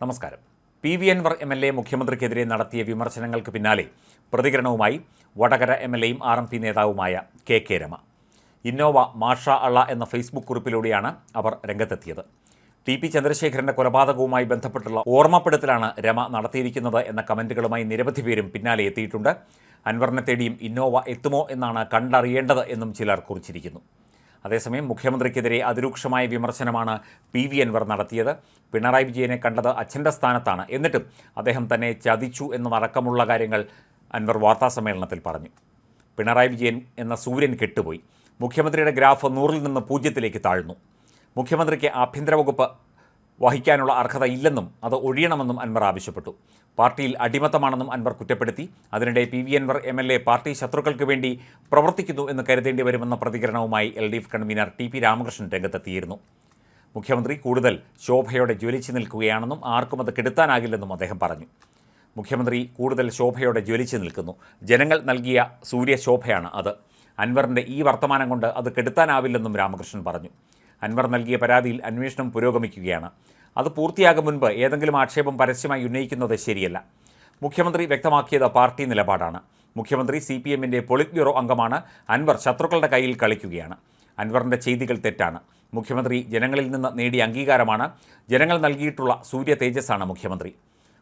നമസ്കാരം. P V Anvar M L A മുഖ്യമന്ത്രിക്കെതിരെ നടത്തിയ വിമർശനങ്ങൾക്ക് പിന്നാലെ പ്രതികരണവുമായി വടകര എം എൽ എയും ആർ എം പി നേതാവുമായ കെ കെ രമ. ഇന്നോവ മാഷ അള്ള എന്ന ഫേസ്ബുക്ക് കുറിപ്പിലൂടെയാണ് അവർ രംഗത്തെത്തിയത്. ടി പി ചന്ദ്രശേഖരന്റെ കൊലപാതകവുമായി ബന്ധപ്പെട്ടുള്ള ഓർമ്മപ്പെടുത്തലാണ് രമ നടത്തിയിരിക്കുന്നത് എന്ന കമന്റുകളുമായി നിരവധി പേരും പിന്നാലെ എത്തിയിട്ടുണ്ട്. അൻവറിനെ തേടിയും ഇന്നോവ എത്തുമോ എന്നാണ് കണ്ടറിയേണ്ടത് എന്നും ചിലർ കുറിച്ചിരിക്കുന്നു. അതേസമയം മുഖ്യമന്ത്രിക്കെതിരെ അതിരൂക്ഷമായ വിമർശനമാണ് പി വി അൻവർ നടത്തിയത്. പിണറായി വിജയനെ കണ്ടത് അച്ഛന്റെ സ്ഥാനത്താണ്. എന്നിട്ടും അദ്ദേഹം തന്നെ ചതിച്ചു എന്നതടക്കമുള്ള കാര്യങ്ങൾ അൻവർ വാർത്താസമ്മേളനത്തിൽ പറഞ്ഞു. പിണറായി വിജയൻ എന്ന സൂര്യൻ കെട്ടുപോയി. മുഖ്യമന്ത്രിയുടെ ഗ്രാഫ് നൂറിൽ നിന്ന് പൂജ്യത്തിലേക്ക് താഴ്ന്നു. മുഖ്യമന്ത്രിക്ക് ആഭ്യന്തര വകുപ്പ് വഹിക്കാനുള്ള അർഹത ഇല്ലെന്നും അത് ഒഴിയണമെന്നും അൻവർ ആവശ്യപ്പെട്ടു. പാർട്ടിയിൽ അടിമത്തമാണെന്നും അൻവർ കുറ്റപ്പെടുത്തി. അതിനിടെ P V Anvar M L A party ശത്രുക്കൾക്ക് വേണ്ടി പ്രവർത്തിക്കുന്നു എന്ന് കരുതേണ്ടി വരുമെന്ന പ്രതികരണവുമായി L D F convener T P Ramakrishnan രംഗത്തെത്തിയിരുന്നു. മുഖ്യമന്ത്രി കൂടുതൽ ശോഭയോടെ ജ്വലിച്ചു നിൽക്കുകയാണെന്നും ആർക്കും അത് കെടുത്താനാകില്ലെന്നും അദ്ദേഹം പറഞ്ഞു. മുഖ്യമന്ത്രി കൂടുതൽ ശോഭയോടെ ജ്വലിച്ചു നിൽക്കുന്നു. ജനങ്ങൾ നൽകിയ സൂര്യശോഭയാണ് അത്. അൻവറിന്റെ ഈ വർത്തമാനം കൊണ്ട് അത് കെടുത്താനാവില്ലെന്നും രാമകൃഷ്ണൻ പറഞ്ഞു. അൻവർ നൽകിയ പരാതിയിൽ അന്വേഷണം പുരോഗമിക്കുകയാണ്. അത് പൂർത്തിയാകും മുൻപ് ഏതെങ്കിലും ആക്ഷേപം പരസ്യമായി ഉന്നയിക്കുന്നത് ശരിയല്ല. മുഖ്യമന്ത്രി വ്യക്തമാക്കിയത് പാർട്ടി നിലപാടാണ്. മുഖ്യമന്ത്രി സി പി എമ്മിന്റെ പൊളിറ്റ് ബ്യൂറോ അംഗമാണ് അൻവർ ശത്രുക്കളുടെ കയ്യിൽ കളിക്കുകയാണ്. അൻവറിന്റെ ചെയ്തികൾ തെറ്റാണ്. മുഖ്യമന്ത്രി ജനങ്ങളിൽ നിന്ന് നേടിയ അംഗീകാരമാണ്. ജനങ്ങൾ നൽകിയിട്ടുള്ള സൂര്യ തേജസ്സാണ് മുഖ്യമന്ത്രി.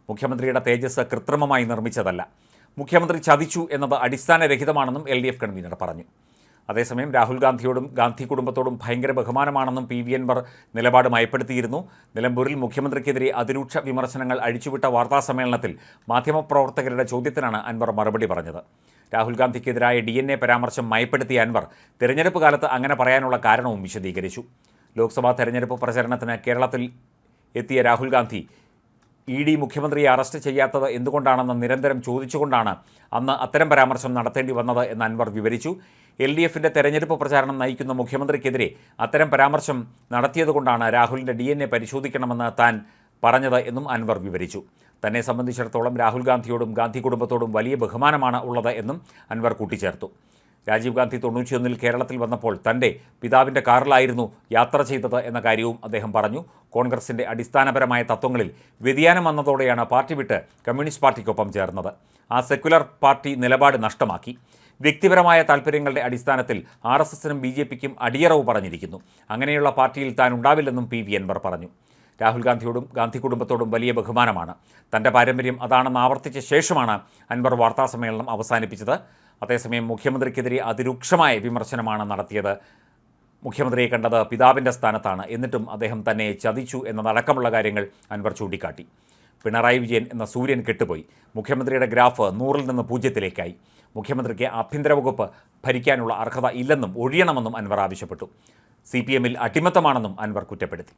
മുഖ്യമന്ത്രിയുടെ തേജസ് കൃത്രിമമായി നിർമ്മിച്ചതല്ല. മുഖ്യമന്ത്രി ചതിച്ചു എന്നത് അടിസ്ഥാനരഹിതമാണെന്നും എൽ ഡി എഫ് കൺവീനർ പറഞ്ഞു. അതേസമയം രാഹുൽ ഗാന്ധിയോടും ഗാന്ധി കുടുംബത്തോടും ഭയങ്കര ബഹുമാനമാണെന്നും പി വി അൻവർ നിലപാട് മയപ്പെടുത്തിയിരുന്നു. നിലമ്പൂരിൽ മുഖ്യമന്ത്രിക്കെതിരെ അതിരൂക്ഷ വിമർശനങ്ങൾ അഴിച്ചുവിട്ട വാർത്താസമ്മേളനത്തിൽ മാധ്യമപ്രവർത്തകരുടെ ചോദ്യത്തിനാണ് അൻവർ മറുപടി പറഞ്ഞത്. രാഹുൽ ഗാന്ധിക്കെതിരായ ഡി എൻ എ പരാമർശം മയപ്പെടുത്തിയ അൻവർ തിരഞ്ഞെടുപ്പ് കാലത്ത് അങ്ങനെ പറയാനുള്ള കാരണവും വിശദീകരിച്ചു. ലോക്സഭാ തെരഞ്ഞെടുപ്പ് പ്രചരണത്തിന് കേരളത്തിൽ എത്തിയ രാഹുൽ ഗാന്ധി ഇ ഡി മുഖ്യമന്ത്രിയെ അറസ്റ്റ് ചെയ്യാത്തത് എന്തുകൊണ്ടാണെന്ന് നിരന്തരം ചോദിച്ചുകൊണ്ടാണ് അന്ന് അത്തരം പരാമർശം നടത്തേണ്ടി വന്നത് എന്ന് അൻവർ വിവരിച്ചു. എൽ ഡി എഫിന്റെ തെരഞ്ഞെടുപ്പ് പ്രചാരണം നയിക്കുന്ന മുഖ്യമന്ത്രിക്കെതിരെ അത്തരം പരാമർശം നടത്തിയതുകൊണ്ടാണ് രാഹുലിന്റെ ഡി എൻ എ പരിശോധിക്കണമെന്ന് താൻ പറഞ്ഞത് എന്നും അൻവർ വിവരിച്ചു. തന്നെ സംബന്ധിച്ചിടത്തോളം രാഹുൽ ഗാന്ധിയോടും ഗാന്ധി കുടുംബത്തോടും വലിയ ബഹുമാനമാണ് ഉള്ളത് എന്നും അൻവർ കൂട്ടിച്ചേർത്തു. രാജീവ് ഗാന്ധി തൊണ്ണൂറ്റിയൊന്നിൽ കേരളത്തിൽ വന്നപ്പോൾ തന്റെ പിതാവിന്റെ കാറിലായിരുന്നു യാത്ര ചെയ്തത് എന്ന കാര്യവും അദ്ദേഹം പറഞ്ഞു. കോൺഗ്രസിന്റെ അടിസ്ഥാനപരമായ തത്വങ്ങളിൽ വ്യതിയാനം വന്നതോടെയാണ് പാർട്ടി വിട്ട് കമ്മ്യൂണിസ്റ്റ് പാർട്ടിക്കൊപ്പം ചേർന്നത്. ആ സെക്യുലർ പാർട്ടി നിലപാട് നഷ്ടമാക്കി. വ്യക്തിപരമായ താൽപ്പര്യങ്ങളുടെ അടിസ്ഥാനത്തിൽ ആർ എസ് എസിനും ബി ജെ പിക്കും അടിയറവ് പറഞ്ഞിരിക്കുന്നു. അങ്ങനെയുള്ള പാർട്ടിയിൽ താൻ ഉണ്ടാവില്ലെന്നും പി വി അൻവർ പറഞ്ഞു. രാഹുൽ ഗാന്ധിയോടും ഗാന്ധി കുടുംബത്തോടും വലിയ ബഹുമാനമാണ്. തന്റെ പാരമ്പര്യം അതാണെന്ന് ആവർത്തിച്ച ശേഷമാണ് അൻവർ വാർത്താസമ്മേളനം അവസാനിപ്പിച്ചത്. അതേസമയം മുഖ്യമന്ത്രിക്കെതിരെ അതിരൂക്ഷമായ വിമർശനമാണ് നടത്തിയത്. മുഖ്യമന്ത്രിയെ കണ്ടത് പിതാവിന്റെ സ്ഥാനത്താണ്. എന്നിട്ടും അദ്ദേഹം തന്നെ ചതിച്ചു എന്നതടക്കമുള്ള കാര്യങ്ങൾ അൻവർ ചൂണ്ടിക്കാട്ടി. പിണറായി വിജയൻ എന്ന സൂര്യൻ കെട്ടുപോയി. മുഖ്യമന്ത്രിയുടെ ഗ്രാഫ് നൂറിൽ നിന്ന് പൂജ്യത്തിലേക്കായി. മുഖ്യമന്ത്രിക്ക് ആഭ്യന്തര വകുപ്പ് ഭരിക്കാനുള്ള അർഹത ഇല്ലെന്നും ഒഴിയണമെന്നും അൻവർ ആവശ്യപ്പെട്ടു. സി പി എമ്മിൽ അട്ടിമത്തമാണെന്നും അൻവർ കുറ്റപ്പെടുത്തി.